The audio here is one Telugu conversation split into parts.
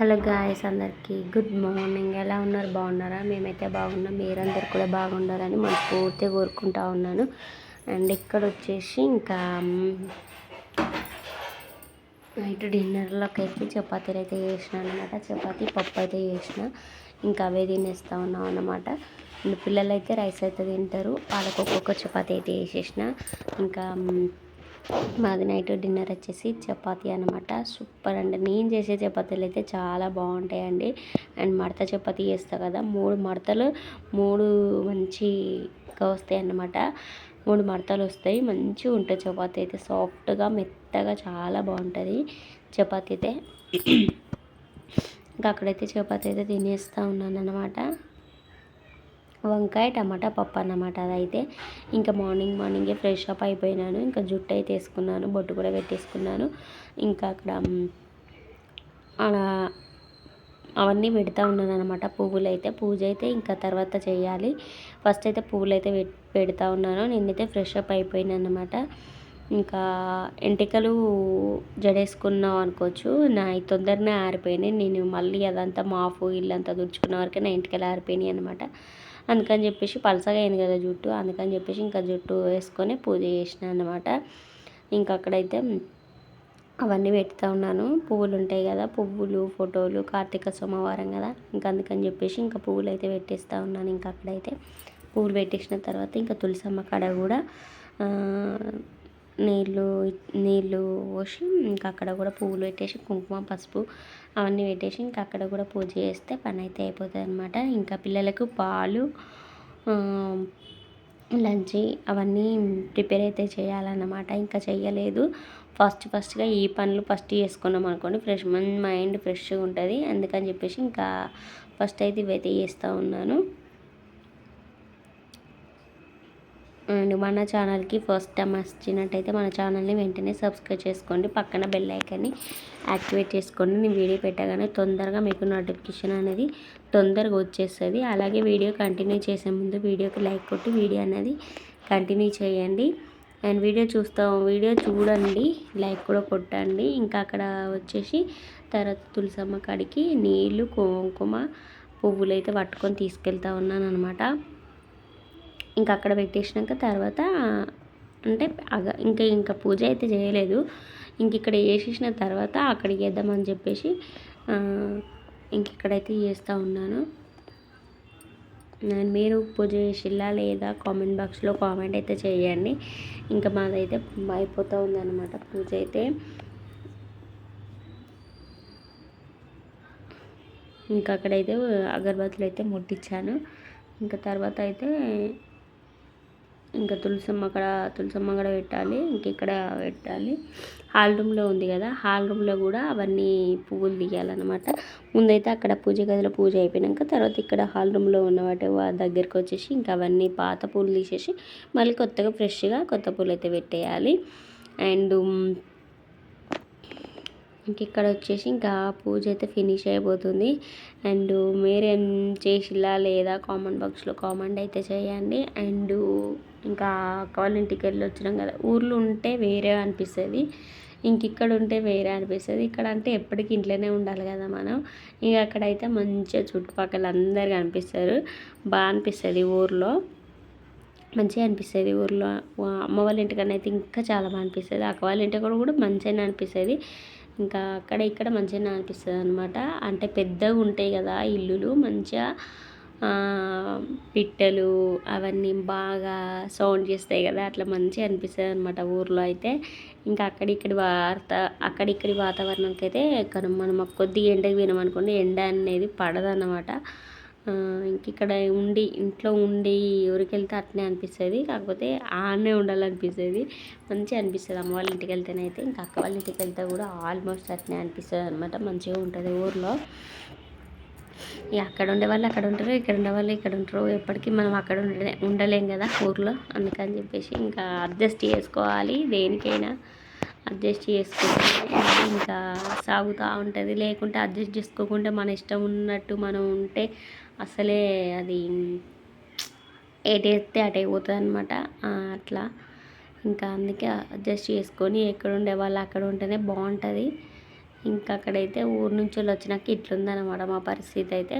హలో గాయస్ అందరికీ గుడ్ మార్నింగ్. ఎలా ఉన్నారు? బాగున్నారా? మేమైతే బాగున్నాం. మీరందరు కూడా బాగుండాలని పూర్తి కోరుకుంటా ఉన్నాను. అండ్ ఇక్కడ వచ్చేసి ఇంకా నైట్ డిన్నర్లోకి అయితే చపాతీలు అయితే చేసిన అనమాట చపాతీ పప్పు అయితే చేసిన. ఇంకా అవే తినేస్తూ ఉన్నాం అనమాట పిల్లలు అయితే రైస్ అయితే తింటారు. వాళ్ళకు ఒక్కొక్క చపాతీ అయితే వేసేసిన ఇంకా మాది నైట్ డిన్నర్ వచ్చేసి చపాతి అనమాట సూపర్ అండి. నేను చేసే చపాతీలు అయితే చాలా బాగుంటాయండి. అండ్ మడత చపాతీ చేస్తా కదా మూడు మడతలు మూడు మంచిగా వస్తాయి అన్నమాట. మూడు మడతలు వస్తాయి. మంచిగా ఉంటుంది చపాతీ అయితే. సాఫ్ట్గా మెత్తగా చాలా బాగుంటుంది చపాతీ అయితే. ఇంకా అక్కడైతే చపాతీ అయితే తినేస్తూ ఉన్నాను అనమాట వంకాయ టమాటా పప్పు అన్నమాట అదైతే. ఇంకా మార్నింగ్ మార్నింగే ఫ్రెష్ అప్ అయిపోయినాను. ఇంకా జుట్టు అయితే వేసుకున్నాను బొట్టు కూడా పెట్టేసుకున్నాను. ఇంకా అక్కడ అలా అవన్నీ పెడతా ఉన్నాను అనమాట పువ్వులు అయితే పూజ అయితే ఇంకా తర్వాత చేయాలి. ఫస్ట్ అయితే పువ్వులు అయితే పెడతా ఉన్నాను. నేనైతే ఫ్రెష్ అప్ అయిపోయాను అనమాట ఇంకా ఎంటికలు జడేసుకున్నాం అనుకోవచ్చు. నా తొందరనే ఆరిపోయినాయి. నేను మళ్ళీ అదంతా మాఫు ఇల్లంతా దుడుచుకున్న వరకే నా ఎంటికలు ఆరిపోయినాయి అనమాట అందుకని చెప్పేసి పలసగా అయింది కదా జుట్టు. అందుకని చెప్పేసి ఇంకా జుట్టు వేసుకొని పూజ చేసిన అనమాట ఇంకా అక్కడైతే అవన్నీ పెడతా ఉన్నాను. పువ్వులు ఉంటాయి కదా పువ్వులు ఫోటోలు కార్తీక సోమవారం కదా. ఇంకా అందుకని చెప్పేసి ఇంకా పువ్వులు అయితే పెట్టేస్తూ ఉన్నాను ఇంకా అక్కడైతే. పువ్వులు పెట్టేసిన తర్వాత ఇంకా తులసమ్మ కాడ కూడా నీళ్ళు నీళ్ళు పోసి ఇంకా అక్కడ కూడా పువ్వులు పెట్టేసి కుంకుమ పసుపు అవన్నీ పెట్టేసి ఇంకా అక్కడ కూడా పూజ చేస్తే పని అయితే అయిపోతుంది అనమాట ఇంకా పిల్లలకు పాలు లంచ్ అవన్నీ ప్రిపేర్ అయితే చేయాలన్నమాట. ఇంకా చేయలేదు ఫస్ట్ ఫస్ట్గా ఈ పనులు ఫస్ట్ చేసుకున్నాం అనుకోండి ఫ్రెష్ మైండ్ ఫ్రెష్గా ఉంటుంది. అందుకని చెప్పేసి ఇంకా ఫస్ట్ అయితే ఇవైతే చేస్తూ ఉన్నాను. అండ్ మన ఛానల్కి ఫస్ట్ టైం వచ్చినట్టయితే మన ఛానల్ని వెంటనే సబ్స్క్రైబ్ చేసుకోండి పక్కన బెల్ ఐకాన్ని యాక్టివేట్ చేసుకోండి. నేను వీడియో పెట్టగానే తొందరగా మీకు నోటిఫికేషన్ అనేది తొందరగా వచ్చేస్తుంది. అలాగే వీడియో కంటిన్యూ చేసే ముందు వీడియోకి లైక్ కొట్టి వీడియో అనేది కంటిన్యూ చేయండి. అండ్ వీడియో చూస్తాం వీడియో చూడండి లైక్ కూడా కొట్టండి. ఇంకా అక్కడ వచ్చేసి తర్వాత తులసమ్మ కాడికి నీళ్ళు కుంకుమ పువ్వులు అయితే పట్టుకొని తీసుకెళ్తా ఉన్నాను అనమాట ఇంకా అక్కడ పెట్టేసినాక తర్వాత అంటే అగ ఇంకా ఇంకా పూజ అయితే చేయలేదు. ఇంక ఇక్కడ వేసేసిన తర్వాత అక్కడికి వేద్దామని చెప్పేసి ఇంక ఇక్కడైతే చేస్తూ ఉన్నాను. నేను మీరు పూజ చేసిల్లా లేదా కామెంట్ బాక్స్లో కామెంట్ అయితే చేయండి. ఇంకా మాదైతే అయిపోతూ ఉందన్నమాట పూజ అయితే. ఇంకా అక్కడైతే అగరబత్తులు అయితే ముట్టించాను ఇంకా తర్వాత అయితే ఇంకా తులసమ్మ అక్కడ తులసమ్మ కూడా పెట్టాలి ఇంక ఇక్కడ పెట్టాలి. హాల్ రూమ్లో ఉంది కదా హాల్ రూమ్లో కూడా అవన్నీ పువ్వులు తీయాలన్నమాట ముందైతే అక్కడ పూజ గదిలో పూజ అయిపోయినాక తర్వాత ఇక్కడ హాల్ రూమ్లో ఉన్న వాటి దగ్గరికి వచ్చేసి ఇంకా అవన్నీ పాత పూలు తీసేసి మళ్ళీ కొత్తగా ఫ్రెష్గా కొత్త పూలు అయితే పెట్టేయాలి. అండ్ ఇంక ఇక్కడ వచ్చేసి ఇంకా పూజ అయితే ఫినిష్ అయిపోతుంది. అండ్ మీరేం చేసిలా లేదా కామెంట్ బాక్స్లో కామెంట్ అయితే చేయండి. అండ్ ఇంకా వాళ్ళ ఇంటికి వెళ్ళి వచ్చినాం కదా ఊర్లో ఉంటే వేరే అనిపిస్తుంది. ఇంక ఇక్కడ ఉంటే వేరే అనిపిస్తుంది. ఇక్కడ అంటే ఎప్పటికీ ఇంట్లోనే ఉండాలి కదా మనం. ఇంక అక్కడైతే మంచిగా చుట్టుపక్కల అందరు కనిపిస్తారు బాగా అనిపిస్తుంది ఊర్లో. మంచిగా అనిపిస్తుంది ఊర్లో. అమ్మ వాళ్ళ ఇంటికన్నా అయితే ఇంకా చాలా బాగా అనిపిస్తుంది. అక్క వాళ్ళ ఇంటి కూడా మంచిగానే అనిపిస్తుంది. ఇంకా అక్కడ ఇక్కడ మంచిగా అనిపిస్తుంది అనమాట అంటే పెద్దగా ఉంటాయి కదా ఇల్లులు మంచిగా పిట్టలు అవన్నీ బాగా సౌండ్ చేస్తాయి కదా అట్లా మంచిగా అనిపిస్తుంది అనమాట ఊర్లో అయితే. ఇంకా అక్కడిక్కడి వార్త అక్కడిక్కడి వాతావరణంకి అయితే మనం కొద్దిగా ఎండకి పోయినామనుకోండి ఎండ అనేది పడదన్నమాట. ఇంక ఇక్కడ ఉండి ఇంట్లో ఉండి ఊరికెళ్తే అట్నే అనిపిస్తుంది. కాకపోతే ఆడనే ఉండాలనిపిస్తుంది. మంచిగా అనిపిస్తుంది. అమ్మ వాళ్ళ ఇంటికి వెళ్తేనైతే ఇంకా అక్క వాళ్ళ ఇంటికి వెళ్తే కూడా ఆల్మోస్ట్ అట్నే అనిపిస్తుంది అనమాట మంచిగా ఉంటుంది ఊర్లో. ఇక అక్కడ ఉండే వాళ్ళు అక్కడ ఉంటారు ఇక్కడ ఉండే వాళ్ళు ఇక్కడ ఉంటారు. ఎప్పటికీ మనం అక్కడ ఉండే ఉండలేం కదా ఊర్లో. అందుకని చెప్పేసి ఇంకా అడ్జస్ట్ చేసుకోవాలి దేనికైనా. అడ్జస్ట్ చేసుకుంటే ఇంకా సాగుతూ ఉంటుంది. లేకుంటే అడ్జస్ట్ చేసుకోకుండా మన ఇష్టం ఉన్నట్టు మనం ఉంటే అసలే అది ఏటేస్తే అటు అయిపోతుంది అనమాట అట్లా. ఇంకా అందుకే అడ్జస్ట్ చేసుకొని ఎక్కడ ఉండే వాళ్ళు అక్కడ ఉంటేనే బాగుంటుంది. ఇంకా అక్కడైతే ఊరు నుంచి వచ్చినాక ఇట్లుందనమాట మా పరిస్థితి అయితే.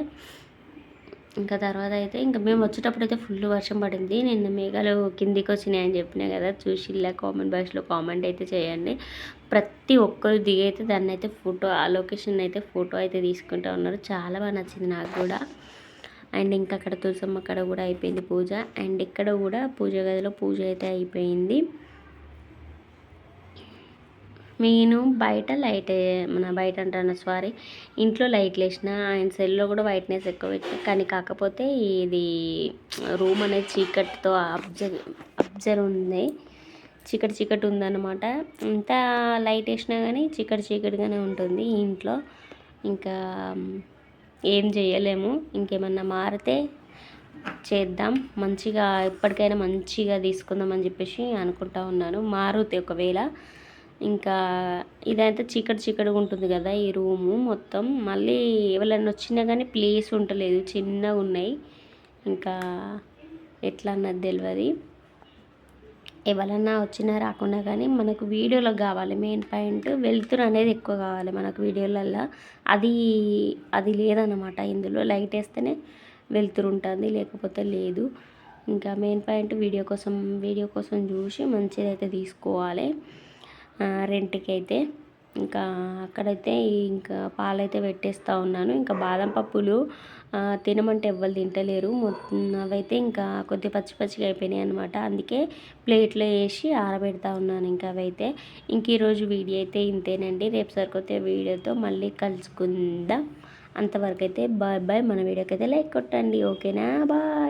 ఇంకా తర్వాత అయితే ఇంకా మేము వచ్చేటప్పుడు అయితే ఫుల్ వర్షం పడింది. నిన్న మేఘాలు కిందికి వచ్చినాయి అని చెప్పినా కదా చూసి ఇలా కామెంట్ బాక్స్లో కామెంట్ అయితే చేయండి. ప్రతి ఒక్కరు దిగైతే దాన్ని అయితే ఫోటో ఆ లొకేషన్ అయితే ఫోటో అయితే తీసుకుంటూ ఉన్నారు. చాలా బాగా నచ్చింది నాకు కూడా. అండ్ ఇంకా అక్కడ తులసమ్మ అక్కడ కూడా అయిపోయింది పూజ. అండ్ ఇక్కడ కూడా పూజ గదిలో పూజ అయితే అయిపోయింది. నేను బయట లైట్ మన బయట అంటాను సారీ ఇంట్లో లైట్లు వేసిన ఆయన సెల్లో కూడా వైట్నెస్ ఎక్కువ పెట్టిన కానీ కాకపోతే ఇది రూమ్ అనేది చీకటితో అబ్జర్ అబ్జర్వ్ ఉంది. చీకటి చీకటి ఉందన్నమాట. ఇంత లైట్ వేసినా కానీ చీకటి చీకటిగానే ఉంటుంది ఇంట్లో. ఇంకా ఏం చేయలేము. ఇంకేమన్నా మారితే చేద్దాం. మంచిగా ఎప్పటికైనా మంచిగా తీసుకుందాం అని చెప్పేసి అనుకుంటా ఉన్నాను. మారుతే ఒకవేళ ఇంకా ఇదైతే చీకటి చీకటిగా ఉంటుంది కదా ఈ రూము మొత్తం. మళ్ళీ ఎవరైనా వచ్చినా కానీ ప్లేస్ ఉండలేదు చిన్నగా ఉన్నాయి. ఇంకా ఎట్లా అన్నది తెలియదు ఎవరన్నా వచ్చినా రాకున్నా కానీ మనకు వీడియోలో కావాలి. మెయిన్ పాయింట్ వెళ్తురు అనేది ఎక్కువ కావాలి మనకు వీడియోలల్లో. అది అది లేదన్నమాట. ఇందులో లైట్ వేస్తేనే వెళ్తురు ఉంటుంది లేకపోతే లేదు. ఇంకా మెయిన్ పాయింట్ వీడియో కోసం వీడియో కోసం చూసి మంచిదైతే తీసుకోవాలి. రెంట్కి అయితే ఇంకా అక్కడైతే ఇంకా పాలైతే పెట్టేస్తూ ఉన్నాను. ఇంకా బాదం పప్పులు తినమంటే ఎవ్వరు తింటలేరు. అవైతే ఇంకా కొద్దిగా పచ్చి పచ్చిగా అయిపోయినాయి అనమాట అందుకే ప్లేట్లో వేసి ఆరబెడతా ఉన్నాను ఇంకా అవైతే. ఇంక ఈరోజు వీడియో అయితే ఇంతేనండి. రేపు సరికొతే వీడియోతో మళ్ళీ కలుసుకుందాం. అంతవరకు అయితే బాయ్ బాయ్. మన వీడియోకి అయితే లైక్ కొట్టండి. ఓకేనా? బాయ్.